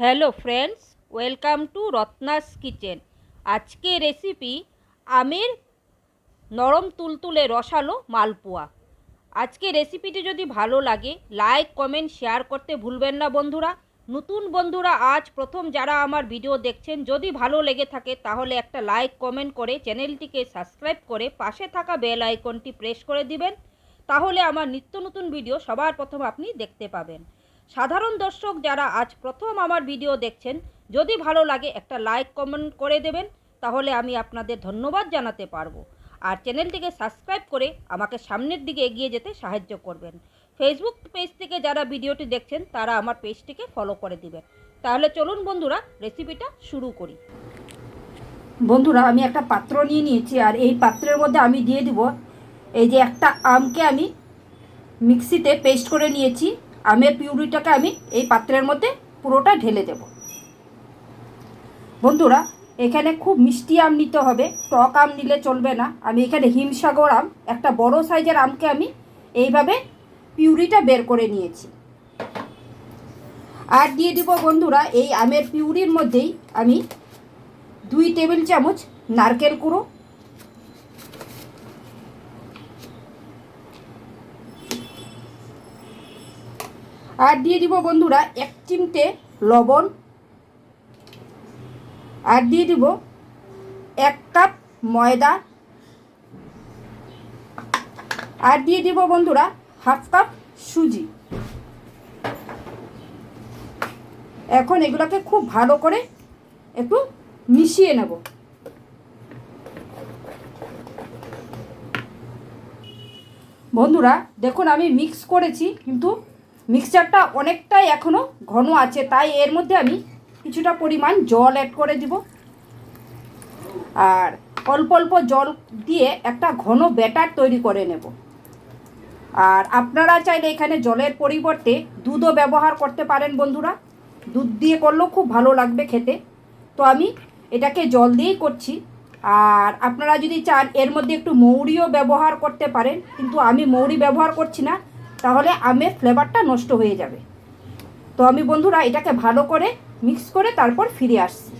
Hello friends, welcome to Ratna's kitchen. আজকে recipe আমের নরম তুলতুলে রসালো মালপোয়া। আজকে রেসিপিটি যদি ভালো লাগে, লাইক, কমেন্ট, শেয়ার করতে ভুলবেন না বন্ধুরা। নতুন বন্ধুরা, আজ প্রথম যারা আমার ভিডিও দেখছেন, যদি ভালো লেগে থাকে, তাহলে একটা লাইক, কমেন্ট করে চ্যানেলটিকে সাবস্ক্রাইব করে পাশে থাকা বেল আইকনটি প্রেস করে দিবেন। তাহলে আমার নিত্য নতুন ভিডিও সবার প্রথম আপনি দেখতে পাবেন। সাধারণ দর্শক যারা আজ প্রথম আমার ভিডিও দেখছেন, যদি ভালো লাগে একটা লাইক, কমেন্ট করে দেবেন, তাহলে আমি আপনাদের ধন্যবাদ জানাতে পারব। আর চ্যানেলটিকে সাবস্ক্রাইব করে আমাকে সামনের দিকে এগিয়ে যেতে সাহায্য করবেন। ফেসবুক পেজ থেকে যারা ভিডিওটি দেখছেন, তারা আমার পেজটিকে ফলো করে দিবেন। তাহলে চলুন বন্ধুরা রেসিপিটা শুরু করি। বন্ধুরা, আমি একটা পাত্র নিয়ে নিয়েছি, আর এই পাত্রের মধ্যে আমি দিয়ে দিব, এই যে একটা আমকে আমি মিক্সিতে পেস্ট করে নিয়েছি। আমের পিউরিটাকে আমি এই পাত্রের মধ্যে পুরোটা ঢেলে দেব। বন্ধুরা, এখানে খুব মিষ্টি আম নিতে হবে। টক আম নিলে চলবে না। আমি এখানে হিমসাগর আম, একটা বড় সাইজের আমকে আমি এইভাবে পিউরিটা বের করে নিয়েছি। আর দিয়ে দিব বন্ধুরা, এই আমের পিউরির মধ্যেই আমি দুই টেবিল চামচ নারকেল কুড়ো আর দিয়ে দিব বন্ধুরা এক চিমটে লবণ। আর দিয়ে দিব এক কাপ ময়দা। আর দিয়ে দিব বন্ধুরা হাফ কাপ সুজি। এখন এগুলোকে খুব ভালো করে একটু মিশিয়ে নেব। বন্ধুরা দেখুন আমি মিক্স করেছি কিন্তু মিক্সচারটা অনেকটাই এখনও ঘন আছে, তাই এর মধ্যে আমি কিছুটা পরিমাণ জল অ্যাড করে দিব। আর অল্প অল্প জল দিয়ে একটা ঘন ব্যাটার তৈরি করে নেব। আর আপনারা চাইলে এখানে জলের পরিবর্তে দুধও ব্যবহার করতে পারেন বন্ধুরা। দুধ দিয়ে করলেও খুব ভালো লাগবে খেতে। তো আমি এটাকে জল দিয়েই করছি। আর আপনারা যদি চান এর মধ্যে একটু মৌরিও ব্যবহার করতে পারেন, কিন্তু আমি মৌরি ব্যবহার করছি না। তাহলে আমের ফ্লেভারটা নষ্ট হয়ে যাবে। তো আমি বন্ধুরা এটাকে ভালো করে মিক্স করে তারপর ফিরে আসছি।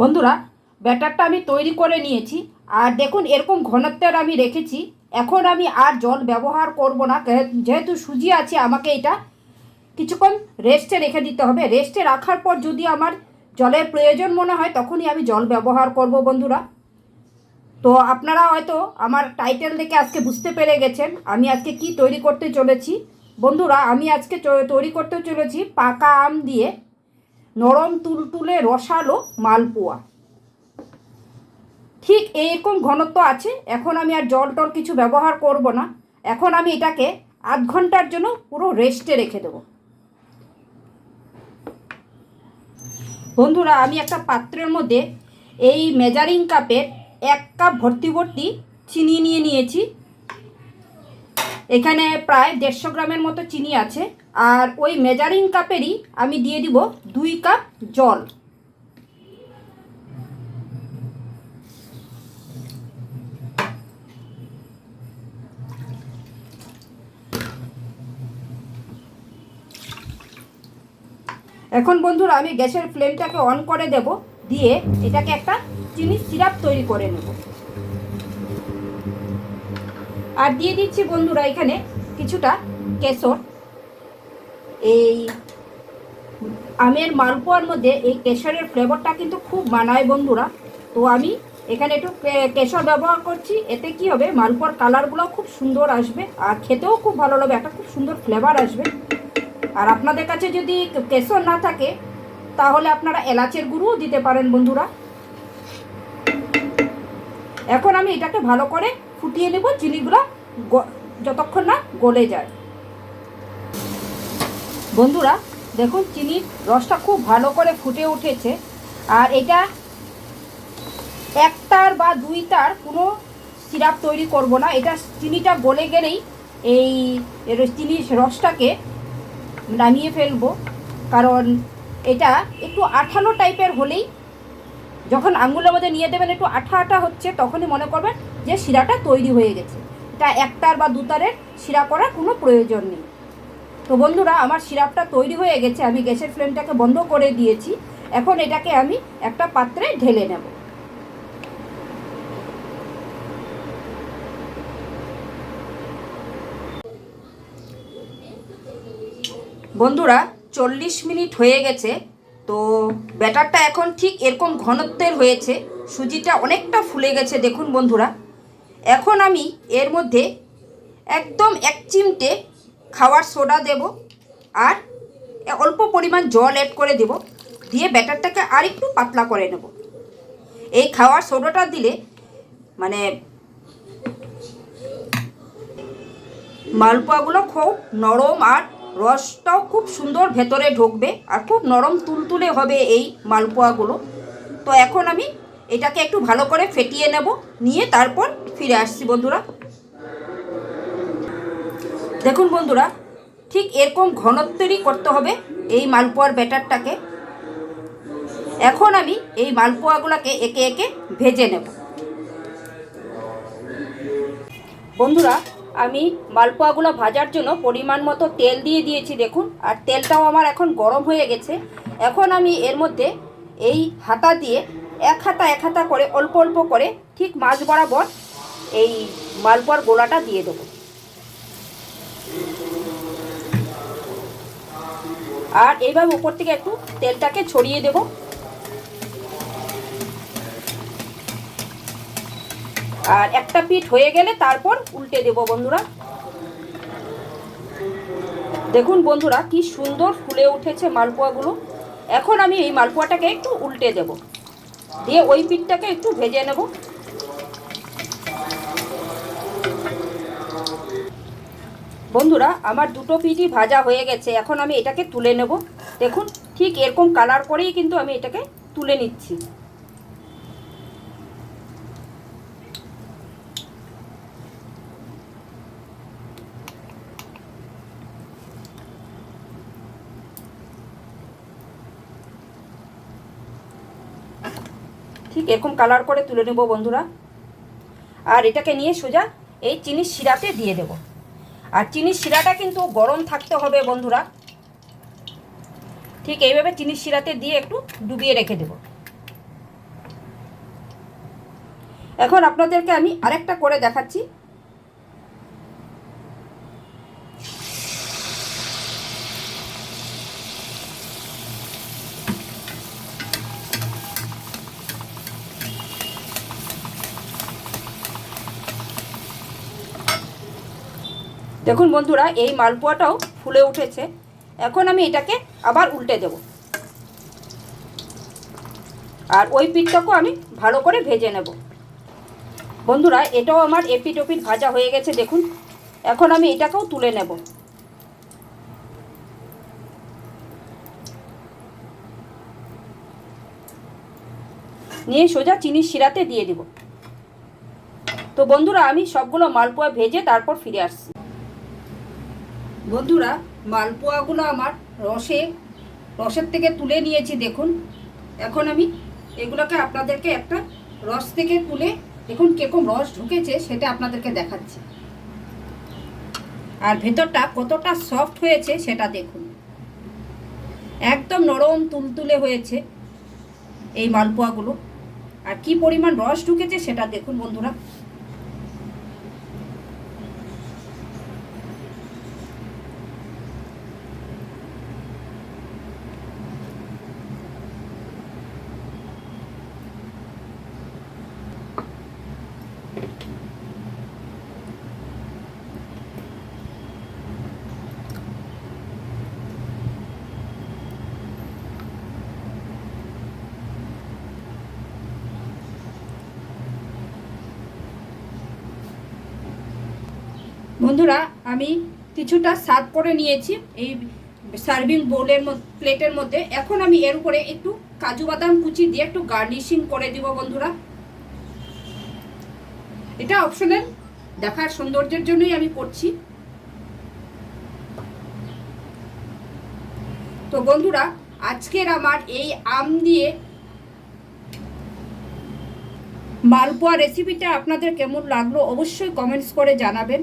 বন্ধুরা, ব্যাটারটা আমি তৈরি করে নিয়েছি। আর দেখুন, এরকম ঘনত্বের আমি রেখেছি। এখন আমি আর জল ব্যবহার করব না। যেহেতু সুজি আছে, আমাকে এটা কিছুক্ষণ রেস্টে রেখে দিতে হবে। রেস্টে রাখার পর যদি আমার জলের প্রয়োজন মনে হয়, তখনই আমি জল ব্যবহার করব বন্ধুরা। তো আপনারা হয়তো আমার টাইটেল দেখে আজকে বুঝতে পেরে গেছেন আমি আজকে কি তৈরি করতে চলেছি। বন্ধুরা, আমি আজকে তৈরি করতে চলেছি পাকা আম দিয়ে নরম তুলতুলে রসালো মালপোয়া। ঠিক এইরকম ঘনত্ব আছে, এখন আমি আর জল টল কিছু ব্যবহার করব না। এখন আমি এটাকে আধ ঘণ্টার জন্য পুরো রেস্টে রেখে দেবো। বন্ধুরা, আমি একটা পাত্রের মধ্যে এই মেজারিং কাপের এক কাপ ভর্তি ভর্তি চিনি নিয়ে নিয়েছি। এখানে প্রায় দেড়শো গ্রামের মতো চিনি আছে। আর ওই মেজারিং কাপেরই আমি দিয়ে দিব দুই কাপ জল। এখন বন্ধুরা আমি গ্যাসের ফ্লেমটাকে অন করে দেব। দিয়ে এটাকে একটা চিনি সিরাপ তৈরি করে নেব। আর দিয়ে দিচ্ছি বন্ধুরা এখানে কিছুটা কেশর। এই আমের মালপোয়ার মধ্যে এই কেশরের ফ্লেভারটা কিন্তু খুব মানায় বন্ধুরা। তো আমি এখানে একটু কেশর ব্যবহার করছি, এতে কি হবে মালপোয়ার কালারগুলো খুব সুন্দর আসবে আর খেতেও খুব ভালো লাগবে, একটা খুব সুন্দর ফ্লেভার আসবে। আর আপনাদের কাছে যদি কেশর না থাকে, তাহলে আপনারা এলাচের গুঁড়োও দিতে পারেন বন্ধুরা। এখন আমি এটাকে ভালো করে ফুটিয়ে নেব, চিনিগুলো যতক্ষণ না গলে যায়। বন্ধুরা, দেখুন চিনির রসটা খুব ভালো করে ফুটে উঠেছে। আর এটা একটার বা দুইটার কোনো সিরাপ তৈরি করব না। এটা চিনিটা গলে গেলেই এই চিনির রসটাকে নামিয়ে ফেলব। কারণ এটা একটু আঠালো টাইপের হলেই যখন আঙুলের মধ্যে নিয়ে দেবেন একটু আঠা আঠা হচ্ছে, তখনই মনে করবেন যে শিরাটা তৈরি হয়ে গেছে। এটা একটার বা দুতারের শিরা করার কোনো প্রয়োজন নেই। তো বন্ধুরা, আমার সিরাপটা তৈরি হয়ে গেছে, আমি গ্যাসের ফ্লেমটাকে বন্ধ করে দিয়েছি। এখন এটাকে আমি একটা পাত্রে ঢেলে নেব। বন্ধুরা, চল্লিশ মিনিট হয়ে গেছে। তো ব্যাটারটা এখন ঠিক এরকম ঘনত্বের হয়েছে, সুজিটা অনেকটা ফুলে গেছে, দেখুন বন্ধুরা। এখন আমি এর মধ্যে একদম এক চিমটে খাওয়ার সোডা দেব আর অল্প পরিমাণ জল অ্যাড করে দেব, দিয়ে ব্যাটারটাকে আর একটু পাতলা করে নেব। এই খাওয়ার সোডাটা দিলে মানে মালপোয়াগুলো খুব নরম আর রসটাও খুব সুন্দর ভেতরে ঢুকবে আর খুব নরম তুলতুলে হবে এই মালপোয়াগুলো। তো এখন আমি এটাকে একটু ভালো করে ফেটিয়ে নেব, নিয়ে তারপর ফিরে আসছি বন্ধুরা। দেখুন বন্ধুরা, ঠিক এরকম ঘনত্বেরই করতে হবে এই মালপোয়ার ব্যাটারটাকে। এখন আমি এই মালপোয়াগুলোকে একে একে ভেজে নেব। বন্ধুরা আমি মালপোয়াগুলো ভাজার জন্য পরিমাণ মতো তেল দিয়ে দিয়েছি, দেখুন। আর তেলটাও আমার এখন গরম হয়ে গেছে। এখন আমি এর মধ্যে এই হাতা দিয়ে এক হাতা এক হাতা করে, অল্প অল্প করে, ঠিক মাছ বরাবর এই মালপোয়ার গোলাটা দিয়ে দেবো। আর এইভাবে উপর থেকে একটু তেলটাকে ছড়িয়ে দেব। আর একটা পিঠ হয়ে গেলে তারপর উল্টে দেব বন্ধুরা। দেখুন বন্ধুরা, কি সুন্দর ফুলে উঠেছে মালপোয়াগুলো। এখন আমি এই মালপোয়াটাকে একটু উল্টে দেব। দিয়ে ওই পিঠটাকে একটু ভেজে নেব। বন্ধুরা, আমার দুটো পিঠই ভাজা হয়ে গেছে। এখন আমি এটাকে তুলে নেব। দেখুন, ঠিক এরকম কালার করেই কিন্তু আমি এটাকে তুলে নিচ্ছি। ঠিক এরকম কালার করে তুলে নেব বন্ধুরা। আর এটাকে নিয়ে সোজা এই চিনির শিরাতে দিয়ে দেব। আর চিনির শিরাটা কিন্তু গরম থাকতে হবে বন্ধুরা। ঠিক এইভাবে চিনির শিরাতে দিয়ে একটু ডুবিয়ে রেখে দেব। এখন আপনাদেরকে আমি আরেকটা করে দেখাচ্ছি। দেখুন বন্ধুরা, এই মালপোয়াটাও ফুলে উঠেছে। এখন আমি এটাকে আবার উল্টে দেব। আর ওই পিঠটাকেও আমি ভালো করে ভেজে নেব। বন্ধুরা, এটাও আমার এপিট ওপিট ভাজা হয়ে গেছে, দেখুন। এখন আমি এটাকেও তুলে নেব। নিয়ে সোজা চিনির শিরাতে দিয়ে দিব। তো বন্ধুরা, আমি সবগুলো মালপোয়া ভেজে তারপর ফিরে আসছি। বন্ধুরা, মালপোয়াগুলো আমার রসে, রসের থেকে তুলে নিয়েছি দেখুন। এখন আমি এগুলোকে আপনাদেরকে একটা রস থেকে তুলে, দেখুন কীরকম রস ঢুকেছে, সেটা আপনাদেরকে দেখাচ্ছি। আর ভেতরটা কতটা সফট হয়েছে, সেটা দেখুন। একদম নরম তুলতুলে হয়েছে এই মালপোয়াগুলো। আর কি পরিমাণ রস ঢুকেছে, সেটা দেখুন বন্ধুরা। বন্ধুরা, আমি কিছুটা সার্ভ করে নিয়েছি এই সার্ভিং বোলের প্লেটের মধ্যে। এখন আমি এর উপরে একটু কাজু বাদাম কুচি দিয়ে একটু গার্নিশিং করে দিব বন্ধুরা। এটা অপশনাল দেখার সৌন্দর্যের জন্যই আমি করছি। তো বন্ধুরা, আজকের আমার এই আম দিয়ে মালপোয়া রেসিপিটা আপনাদের কেমন লাগল অবশ্যই কমেন্টস করে জানাবেন।